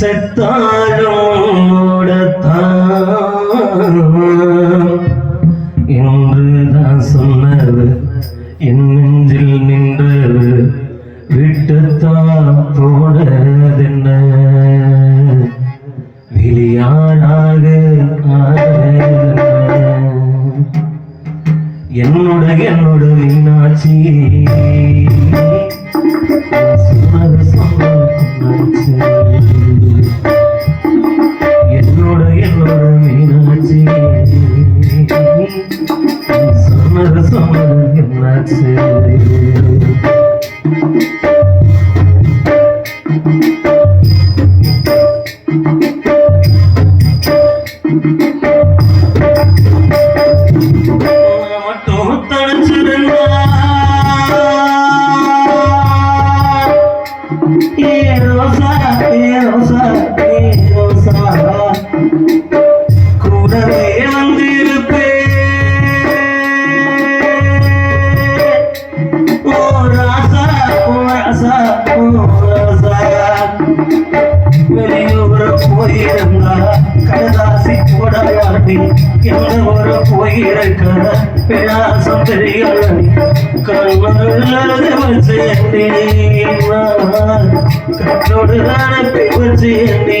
செத்தாலும் என்றுதான் சொன்னது என் நெஞ்சில் நின்றது விட்டுத்தான் போனதென்ன? வெளியாளாக என்னோட என்னோட மீனாட்சி. சொன்னது சொன்னது சொன்னது சொன்னது போயிருந்தா கடதாசி போட மாட்டி ஒரு போயிருக்க விளாசம் தெரியல கண்மருளது வச்சேனே கட்டோடு அனுப்பி வச்சேனே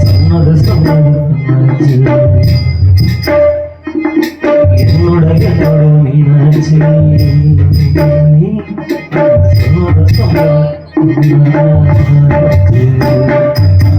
சொன்னது சொன்னது என்னோட என்னோட மீன Thank you.